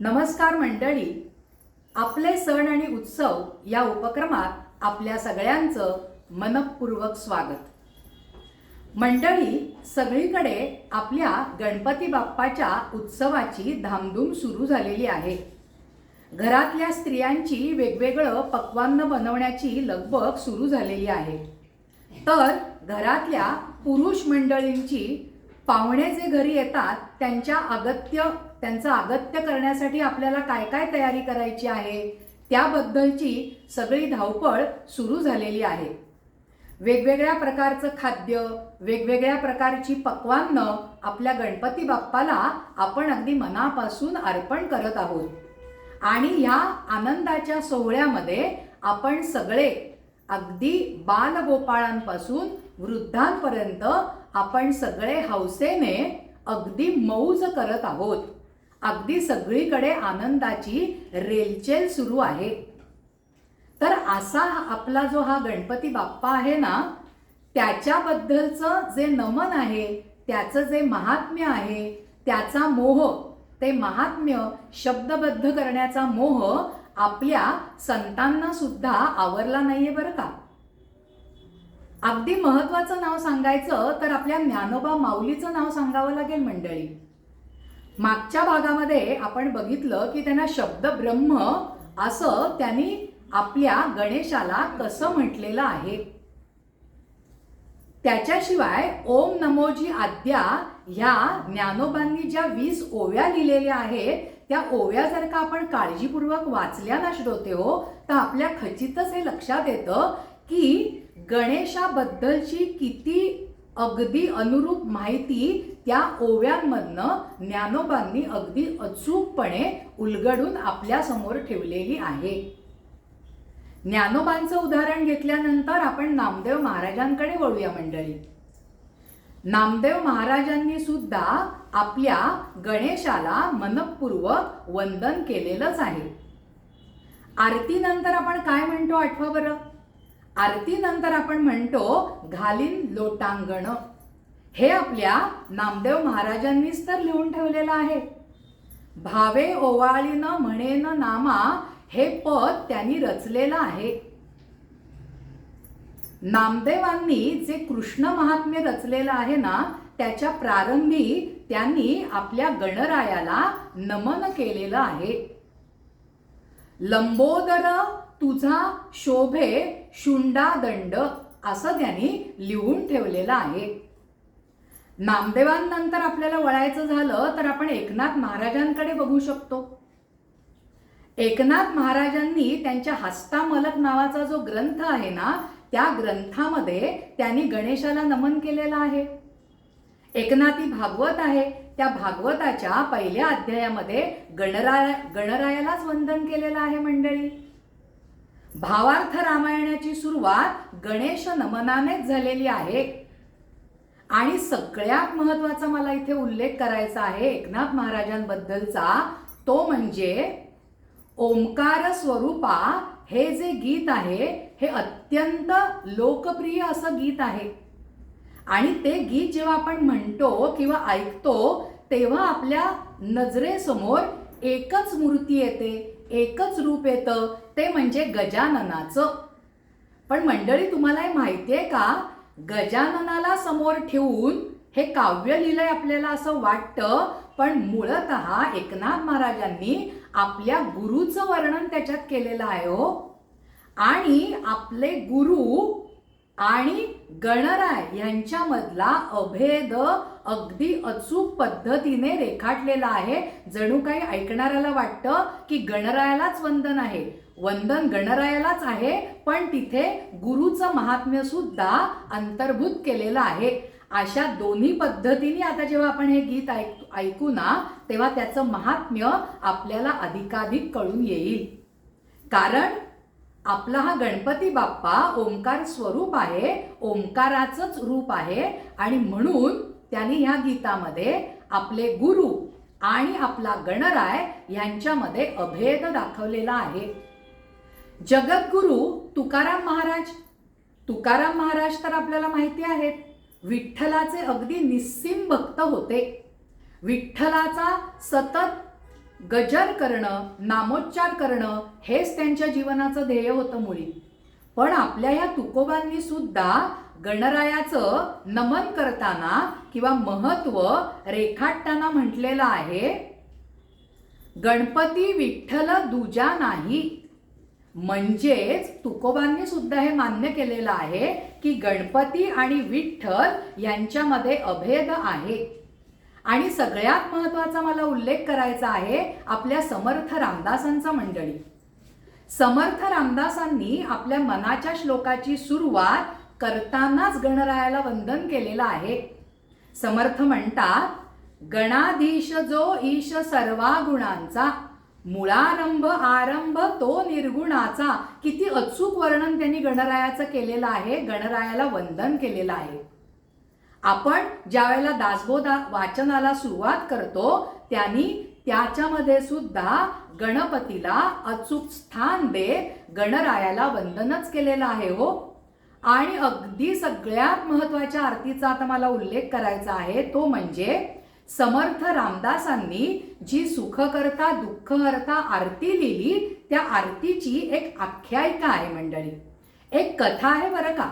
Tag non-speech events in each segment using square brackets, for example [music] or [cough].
नमस्कार मंडळी. आपले सण आणि उत्सव या उपक्रमात आपल्या सगळ्यांचं मनपूर्वक स्वागत. मंडळी सगळीकडे आपल्या गणपती बाप्पाच्या उत्सवाची धामधूम सुरू झालेली आहे. घरातल्या स्त्रियांची वेगवेगळं पक्वान्न बनवण्याची लगबग सुरू झालेली आहे. तर घरातल्या पुरुष मंडळींची पाहुणे जे घरी येतात त्यांच्या अगत्य त्यांचं अगत्य करण्यासाठी आपल्याला काय काय तयारी करायची आहे त्याबद्दलची सगळी धावपळ सुरू झालेली आहे. वेगवेगळ्या प्रकारचं खाद्य वेगवेगळ्या प्रकारची पक्वान्न आपल्या गणपती बाप्पाला आपण अगदी मनापासून अर्पण करत आहोत. आणि ह्या आनंदाच्या सोहळ्यामध्ये आपण सगळे अगदी बालगोपाळांपासून वृद्धांपर्यंत आपण सगळे हौसेने अगदी मौज करत आहोत. अगदी सगळीकडे आनंदाची रेलचेल सुरू आहे. तर असा आपला जो हा गणपती बाप्पा आहे ना त्याच्याबद्दलचं जे नमन आहे त्याचं जे महात्म्य आहे त्याचा मोह ते महात्म्य शब्दबद्ध करण्याचा मोह आपल्या संतांना सुद्धा आवरला नाहीये बरं का? अगदी महत्वाचं नाव सांगायचं तर आपल्या ज्ञानोबा माऊलीचं नाव सांगावं लागेल मंडळी. मागच्या भागामध्ये आपण बघितलं की त्यांना शब्द ब्रह्म असं त्यांनी आपल्या गणेशाला कसं म्हटलेलं आहे. त्याच्याशिवाय ओम नमोजी आद्या ह्या ज्ञानोबांनी ज्या वीस ओव्या लिहिलेल्या आहेत त्या ओव्या जर का आपण काळजीपूर्वक वाचल्या ना श्रोते हो तर आपल्या खचितच हे लक्षात येतं की गणेशाबद्दलची किती अगदी अनुरूप माहिती त्या ओव्यांमधनं ज्ञानोबांनी अगदी अचूकपणे उलगडून आपल्यासमोर ठेवलेली आहे. ज्ञानोबांचं उदाहरण घेतल्यानंतर आपण नामदेव महाराजांकडे वळूया मंडळी. नामदेव महाराजांनी सुद्धा आपल्या गणेशाला मनपूर्वक वंदन केलेलंच आहे. आरतीनंतर आपण काय म्हणतो आठवा बरं? आरतीनंतर आपण म्हणतो घालीन लोटांगण. हे आपल्या नामदेव महाराजांनीच तर लिहून ठेवलेलं आहे. भावे ओवाळीन म्हणेन नामा हे पद त्यांनी रचलेलं आहे. नामदेवांनी जे कृष्ण महात्म्य रचलेलं आहे ना त्याच्या प्रारंभी त्यांनी आपल्या गणरायाला नमन केलेलं आहे. लंबोदर तुझा शोभे शुंडा दंड असं त्यांनी लिहून ठेवलेलं आहे. नामदेवांनंतर आपल्याला वळायचं झालं तर आपण एकनाथ महाराजांकडे बघू शकतो. एकनाथ महाराजांनी त्यांच्या हस्तामलक नावाचा जो ग्रंथ आहे ना त्या ग्रंथामध्ये त्यांनी गणेशाला नमन केलेलं आहे. एकनाथी भागवत आहे. त्या भागवताच्या पहिल्या अध्यायामध्ये गणराया गणरायालाच वंदन केलेलं आहे मंडळी. भावार्थ रामायणाची सुरुवात गणेश नमनानेच झालेली आहे. आणि सगळ्यात महत्त्वाचा मला इथे उल्लेख करायचा आहे एकनाथ महाराजांबद्दलचा तो म्हणजे ओंकार स्वरूपा हे जे गीत आहे हे अत्यंत लोकप्रिय असं गीत आहे. आणि ते गीत जेव्हा आपण म्हणतो किंवा ऐकतो तेव्हा आपल्या नजरेसमोर एकच मूर्ती येते एकच रूप येतं ते म्हणजे गजाननाचं. पण मंडळी तुम्हाला हे माहिती आहे का? गजाननाला समोर ठेवून हे काव्य लिहिलंय आपल्याला असं वाटतं पण मूळत एकनाथ महाराजांनी आपल्या गुरुचं वर्णन त्याच्यात केलेलं आहे हो. आणि आपले गुरु आणि गणराय यांच्यामधला अभेद अगदी अचूक पद्धतीने रेखाटलेला आहे. जणू काही ऐकणाऱ्याला वाटतं की गणरायालाच वंदन आहे. वंदन गणरायालाच आहे पण तिथे गुरुचं महात्म्य सुद्धा अंतर्भूत केलेलं आहे. अशा दोन्ही पद्धतीने आता जेव्हा आपण हे गीत ऐक ऐकू ना तेव्हा त्याचं महात्म्य आपल्याला अधिकाधिक कळून येईल. कारण आपला हा गणपती बाप्पा ओंकार स्वरूप आहे ओंकाराचंच रूप आहे आणि म्हणून त्यांनी ह्या गीतामध्ये आपले गुरु आणि आपला गणराय यांच्यामध्ये अभेद दाखवलेला आहे. जगद्गुरु तुकाराम महाराज. तुकाराम महाराज तर आपल्याला माहिती आहेत. विठ्ठलाचे अगदी निस्सीम भक्त होते. विठ्ठलाचा सतत गजर करणं नामोच्चार करणं हेच त्यांच्या जीवनाचं ध्येय होतं मुळी पण आपल्या ह्या तुकोबांनी सुद्धा गणरायाचं नमन करताना किंवा महत्त्व रेखाटताना म्हटलेलं आहे गणपती विठ्ठल दुजा नाही. म्हणजेच तुकोबांनी सुद्धा हे मान्य केलेलं आहे की गणपती आणि विठ्ठल यांच्यामध्ये अभेद आहे. आणि सगळ्यात महत्त्वाचा मला उल्लेख करायचा आहे आपल्या समर्थ रामदासांचा मंडळी. समर्थ रामदासांनी आपल्या मनाच्या श्लोकाची सुरुवात करतानाच गणरायाला वंदन केलेलं आहे. समर्थ म्हणतात गणाधीश जो ईश सर्वा गुणांचा मुळारंभ आरंभ तो निर्गुणाचा. किती अचूक वर्णन त्यांनी गणरायाचं केलेलं आहे गणरायाला वंदन केलेलं आहे. आपण ज्या वेळेला दासबोधा वाचनाला सुरुवात करतो त्यांनी त्याच्यामध्ये सुद्धा गणपतीला अचूक स्थान देत गणरायाला वंदनच केलेलं आहे हो. आणि अगदी सगळ्यात महत्त्वाच्या आरतीचा आता मला उल्लेख करायचा आहे तो म्हणजे समर्थ रामदासांनी जी सुखकर्ता दुःखहर्ता आरती लिहिली त्या आरतीची एक आख्यायिका आहे मंडळी. एक कथा आहे बरं का?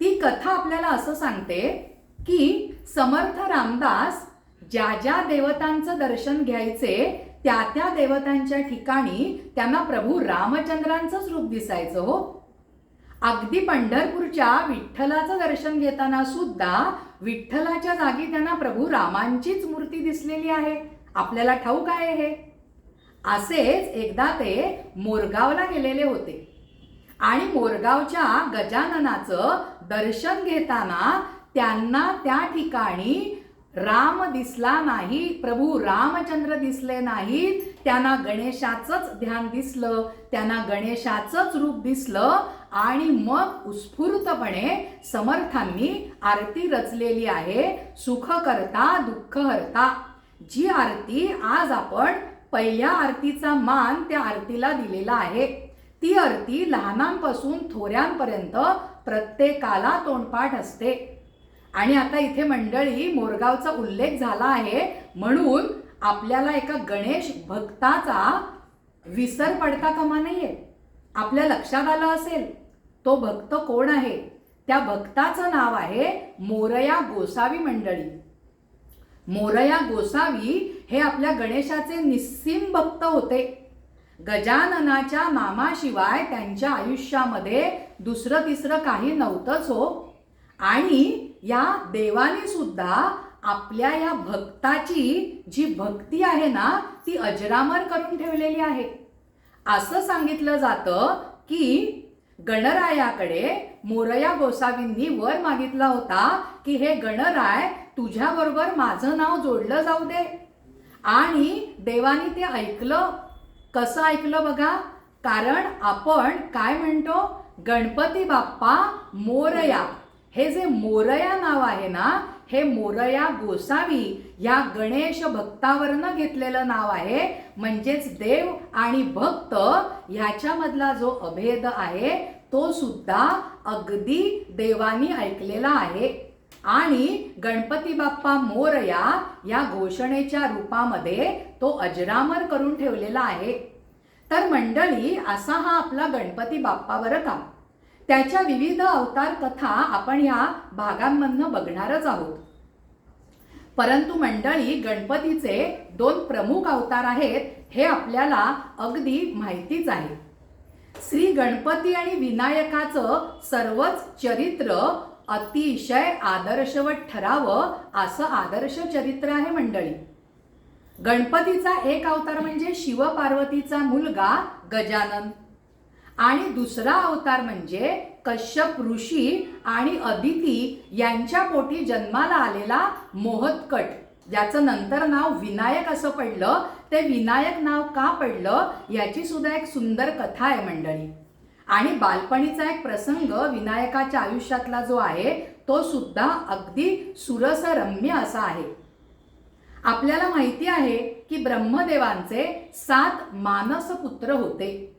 ती कथा आपल्याला असं सांगते की समर्थ रामदास ज्या ज्या देवतांचं दर्शन घ्यायचे त्या त्या देवतांच्या ठिकाणी त्यांना प्रभू रामचंद्रांचंच रूप दिसायचं हो. अगदी पंढरपूरच्या विठ्ठलाचं दर्शन घेताना सुद्धा विठ्ठलाच्या जागी त्यांना प्रभू रामांचीच मूर्ती दिसलेली आहे. आपल्याला ठाऊक आहे हे. असेच एकदा ते मोरगावला गेलेले होते. आणि मोरगावच्या गजाननाचं दर्शन घेताना त्यांना त्या ठिकाणी राम दिसला नाही प्रभू रामचंद्र दिसले नाहीत त्यांना गणेशाचंच ध्यान दिसलं त्यांना गणेशाचंच रूप दिसलं आणि मग उत्स्फूर्तपणे समर्थांनी आरती रचलेली आहे सुख करता दुःख हरता. जी आरती आज आपण पहिल्या आरतीचा मान त्या आरतीला दिलेला आहे. ती आरती लहानांपासून थोऱ्यांपर्यंत प्रत्येकाला तोंडपाठ असते. आणि आता इथे मंडळी मोरगावचा उल्लेख झाला आहे. म्हणून आपल्याला एका गणेश भक्ताचा विसर पडता कामा नाहीये आपल्या लक्षात आलं असेल तो भक्त कोण आहे? त्या भक्ताचं नाव आहे मोरया गोसावी मंडळी. मोरया गोसावी हे आपल्या गणेशाचे निस्सीम भक्त होते. गजाननाच्या नामाशिवाय त्यांच्या आयुष्यामध्ये दुसरं तिसरं काही नव्हतंच हो. आणि या देवाने सुद्धा आपल्या या भक्ताची जी भक्ती आहे ना ती अजरामर करून ठेवलेली आहे. असं सांगितलं जातं की गणरायाकडे मोरया गोसावींनी वर मागितला होता की हे गणराय तुझ्याबरोबर माझं नाव जोडलं जाऊ दे. आणि देवानी ते ऐकलं. कसं ऐकलं बघा? कारण आपण काय म्हणतो? गणपती बाप्पा मोरया. हे जे मोरया नाव आहे ना हे मोरया गोसावी या गणेश भक्तावरनं घेतलेलं नाव आहे. म्हणजेच देव आणि भक्त ह्याच्यामधला जो अभेद आहे तो सुद्धा अगदी देवानी ऐकलेला आहे. आणि गणपती बाप्पा मोरया या घोषणेच्या रूपामध्ये तो अजरामर करून ठेवलेला आहे. तर मंडळी असा हा आपला गणपती बाप्पा बरं का? त्याच्या विविध अवतार कथा आपण या भागांमधनं बघणारच आहोत. परंतु मंडळी गणपतीचे दोन प्रमुख अवतार आहेत हे आपल्याला अगदी माहितीच आहे. श्री गणपती आणि विनायकाचं सर्वच चरित्र अतिशय आदर्शवत ठरावं असं आदर्श चरित्र आहे मंडळी. गणपतीचा एक अवतार म्हणजे शिवपार्वतीचा मुलगा गजानन. आणि दुसरा अवतार म्हणजे कश्यप ऋषी आणि अदिती यांच्या पोटी जन्माला आलेला मोहतकट ज्याचं नंतर नाव विनायक असं पडलं. ते विनायक नाव का पडलं? याची सुद्धा एक सुंदर कथा आहे मंडळी. आणि बालपणीचा एक प्रसंग विनायकाच्या आयुष्यातला जो आहे तो सुद्धा अगदी सुरसरम्य असा आहे. आपल्याला माहिती आहे की ब्रह्मदेवांचे सात मानस पुत्र होते.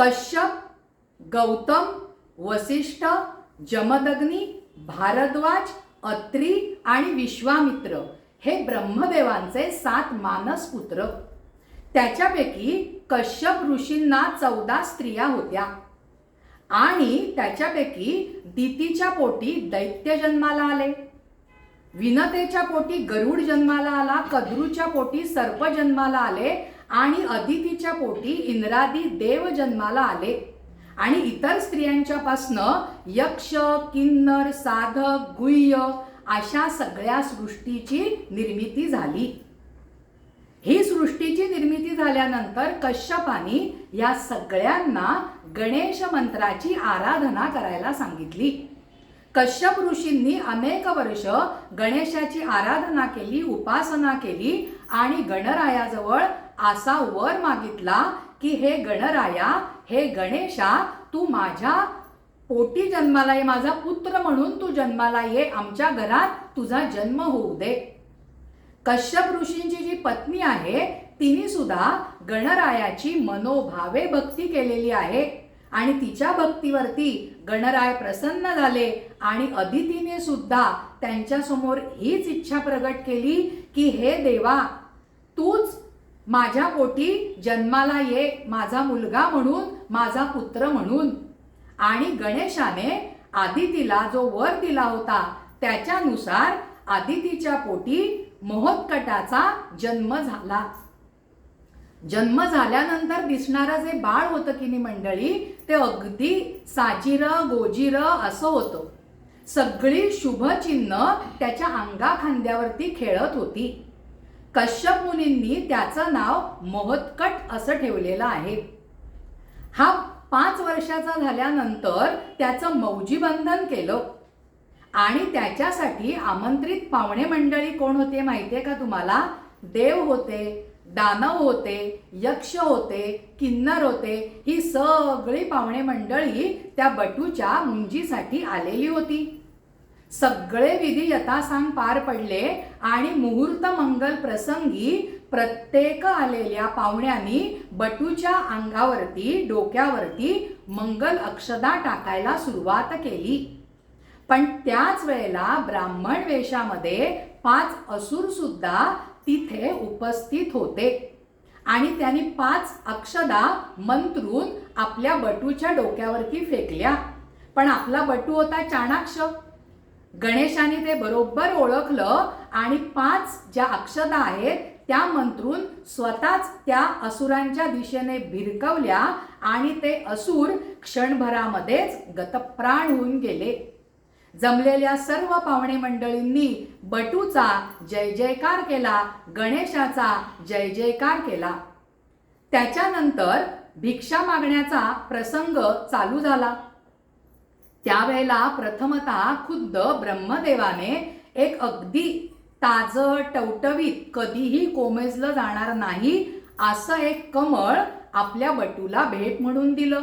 कश्यप गौतम वसिष्ठ जमदग्नी भारद्वाज अत्री आणि विश्वामित्र हे ब्रह्मदेवांचे सात मानस पुत्र. त्याच्यापैकी कश्यप ऋषींना चौदा स्त्रिया होत्या. आणि त्याच्यापैकी दितीच्या पोटी दैत्य जन्माला आले. विनतेच्या पोटी गरुड जन्माला आला कद्रूच्या पोटी सर्प जन्माला आले आणि अदितीच्या पोटी इंद्रादी देव जन्माला आले. आणि इतर स्त्रियांच्या पासनं यक्ष किन्नर साधक गुह्य अशा सगळ्या सृष्टीची निर्मिती झाली. ही सृष्टीची निर्मिती झाल्यानंतर कश्यपानी या सगळ्यांना गणेश मंत्राची आराधना करायला सांगितली. कश्यप ऋषींनी अनेक वर्ष गणेशाची आराधना केली उपासना केली आणि गणरायाजवळ असा वर मागितला की हे गणराया हे गणेशा तू माझ्या पोटी जन्माला ये माझा पुत्र म्हणून तू जन्माला ये आमच्या घरात तुझा जन्म होऊ दे. कश्यप ऋषींची जी पत्नी आहे तिने सुद्धा गणरायाची मनोभावे भक्ती केलेली आहे आणि तिच्या भक्तीवरती गणराय प्रसन्न झाले आणि अदितीने सुद्धा त्यांच्यासमोर हीच इच्छा प्रगट केली की हे देवा तूच माझ्या पोटी जन्माला ये माझा मुलगा म्हणून माझा पुत्र म्हणून. आणि गणेशाने आदितीला जो वर दिला होता त्याच्यानुसार आदितीच्या पोटी महोत्कटाचा जन्म झाला. जन्म झाल्यानंतर दिसणारं जे बाळ होतं की नाही मंडळी ते अगदी साजिरं गोजिरं असं होतं. सगळी शुभचिन्ह त्याच्या अंगा खांद्यावरती खेळत होती. कश्यप मुनींनी त्याचं नाव मोहत्कट असं ठेवलेलं आहे. हा पाच वर्षाचा झाल्यानंतर त्याचं मौजीबंधन केलं. आणि त्याच्यासाठी आमंत्रित पाहुणे मंडळी कोण होते माहितीये का तुम्हाला? देव होते दानव होते यक्ष होते किन्नर होते ही सगळी पाहुणे मंडळी त्या बटूच्या मुंजीसाठी आलेली होती. सगळे विधी यथासांग पार पडले आणि मुहूर्त मंगल प्रसंगी प्रत्येक आलेल्या पाहुण्यांनी बटूच्या अंगावरती डोक्यावरती मंगल अक्षदा टाकायला सुरुवात केली. पण त्याच वेळेला ब्राह्मण वेशामध्ये पाच असुर सुद्धा तिथे उपस्थित होते. आणि त्यांनी पाच अक्षदा मंत्रून आपल्या बटूच्या डोक्यावरती फेकल्या. पण आपला बटू होता चाणाक्ष. गणेशाने ते बरोबर ओळखलं आणि पाच ज्या अक्षता आहेत त्या मंत्रून स्वतःच त्या असुरांच्या दिशेने भिरकवल्या आणि ते असुर क्षणभरामध्येच गतप्राण होऊन गेले. जमलेल्या सर्व पाहुणे मंडळींनी बटूचा जय जयकार केला गणेशाचा जय जयकार केला. त्याच्यानंतर भिक्षा मागण्याचा प्रसंग चालू झाला. त्यावेळेला प्रथमतः खुद्द ब्रह्मदेवाने एक अगदी ताज टवटवीत कधीही कोमेजलं जाणार नाही असं एक कमळ आपल्या बटूला भेट म्हणून दिलं.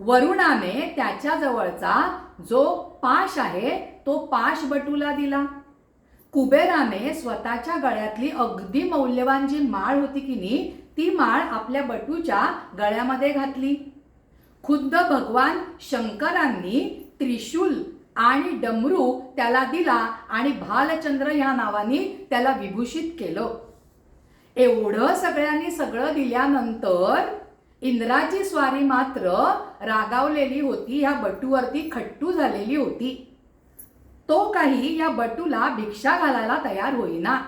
वरुणाने त्याच्या जवळचा जो पाश आहे तो पाश बटूला दिला. कुबेराने स्वतःच्या गळ्यातली अगदी मौल्यवान जी माळ होती की नाही ती माळ आपल्या बटूच्या गळ्यामध्ये घातली. खुद्द भगवान शंकरांनी त्रिशूल आणि डमरू त्याला दिला आणि भालचंद्र ह्या नावाने त्याला विभूषित केलं. एवढं सगळ्यांनी सगळं दिल्यानंतर इंद्राची स्वारी मात्र रागावलेली होती ह्या बटूवरती खट्टू झालेली होती. तो काही या बटूला भिक्षा घालायला तयार होईना.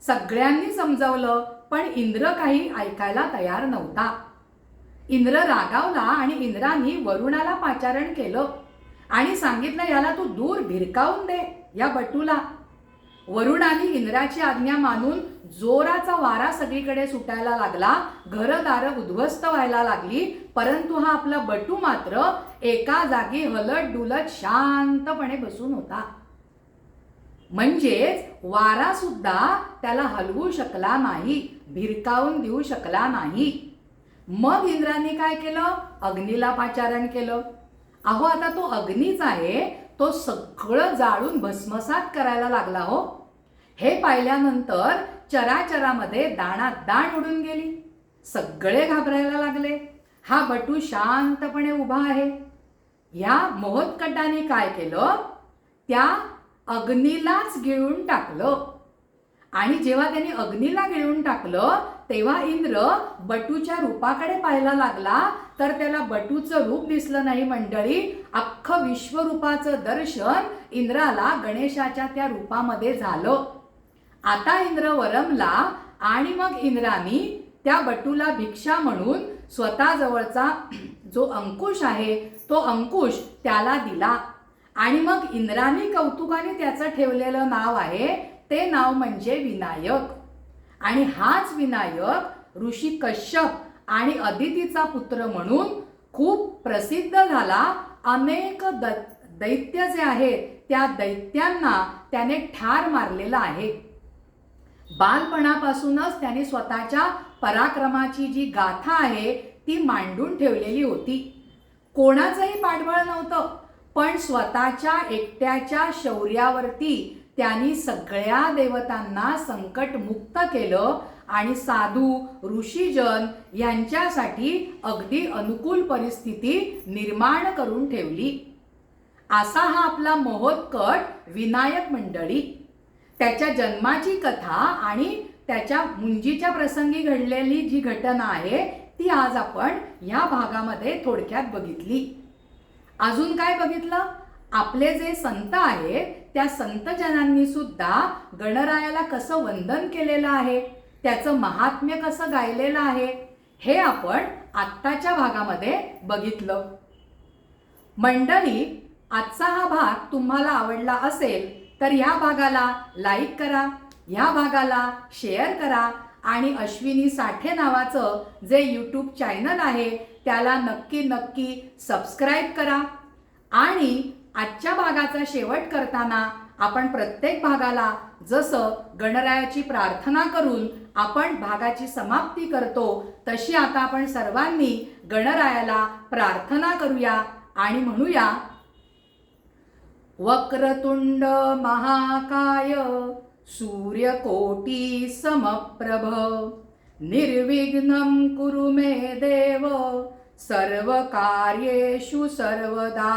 सगळ्यांनी समजावलं पण इंद्र काही ऐकायला तयार नव्हता. इंद्र रागावला आणि इंद्राने वरुणाला पाचारण केलं. आणि सांगितलं याला तू दूर भिरकावून दे या बटूला. वरुणाने इंद्राची आज्ञा मानून जोराचा वारा सगळीकडे सुटायला लागला. घरदार उद्ध्वस्त व्हायला लागली परंतु हा आपला बटू मात्र एका जागी हलत डुलत शांतपणे बसून होता. म्हणजेच वारा सुद्धा त्याला हलवू शकला नाही भिरकावून देऊ शकला नाही. मग इंद्राने काय केलं? अग्नीला पाचारण केलं. अहो आता तो अग्नीच आहे तो सगळं जाळून भस्मसात करायला लागला हो. हे पाहिल्यानंतर चराचरामध्ये दाणात दाण उडून गेली. सगळे घाबरायला लागले. हा बटू शांतपणे उभा आहे. ह्या महोत्कटाने काय केलं? त्या अग्नीलाच गिळून टाकलं. आणि जेव्हा त्यांनी अग्नीला गिळून टाकलं तेव्हा इंद्र बटूच्या रूपाकडे पाहायला लागला तर त्याला बटूचं रूप दिसलं नाही मंडळी. अख्खं विश्वरूपाचं दर्शन इंद्राला गणेशाच्या त्या रूपामध्ये झालं. आता इंद्र वरमला आणि मग इंद्रानी त्या बटूला भिक्षा म्हणून स्वतःजवळचा [clears throat] जो अंकुश आहे तो अंकुश त्याला दिला. आणि मग इंद्रानी कौतुकाने त्याचं ठेवलेलं नाव आहे ते नाव म्हणजे विनायक. आणि हाच विनायक ऋषी कश्यप आणि अदितीचा पुत्र म्हणून खूप प्रसिद्ध झाला. अनेक द दैत्य जे आहेत त्या दैत्यांना त्याने ठार मारलेला आहे. बालपणापासूनच त्याने स्वतःच्या पराक्रमाची जी गाथा आहे ती मांडून ठेवलेली होती. कोणाचंही पाठबळ नव्हतं पण स्वतःच्या एकट्याच्या शौर्यावरती त्यांनी सगळ्या देवतांना संकटमुक्त केलं आणि साधू ऋषीजन यांच्यासाठी अगदी अनुकूल परिस्थिती निर्माण करून ठेवली. असा हा आपला महोत्कट विनायक मंडळी. त्याच्या जन्माची कथा आणि त्याच्या मुंजीच्या प्रसंगी घडलेली जी घटना आहे ती आज आपण ह्या भागामध्ये थोडक्यात बघितली. अजून काय बघितलं? आपले जे संत आहेत त्या संतजनांनी सुद्धा गणरायाला कसं वंदन केलेलं आहे त्याचं महात्म्य कसं गायलेलं आहे हे आपण आत्ताच्या भागामध्ये बघितलं. मंडळी आजचा हा भाग तुम्हाला आवडला असेल तर ह्या भागाला लाईक करा ह्या भागाला शेअर करा आणि अश्विनी साठे नावाचं जे यूट्यूब चॅनल आहे त्याला नक्की नक्की सबस्क्राईब करा. आणि आजच्या भागाचा शेवट करताना आपण प्रत्येक भागाला जसं गणरायाची प्रार्थना करून आपण भागाची समाप्ती करतो तशी आता आपण सर्वांनी गणरायाला प्रार्थना करूया आणि म्हणूया वक्रतुंड महाकाय सूर्यकोटी समप्रभ निर्विघ्नं कुरु मे देव सर्वकार्येषु सर्वदा।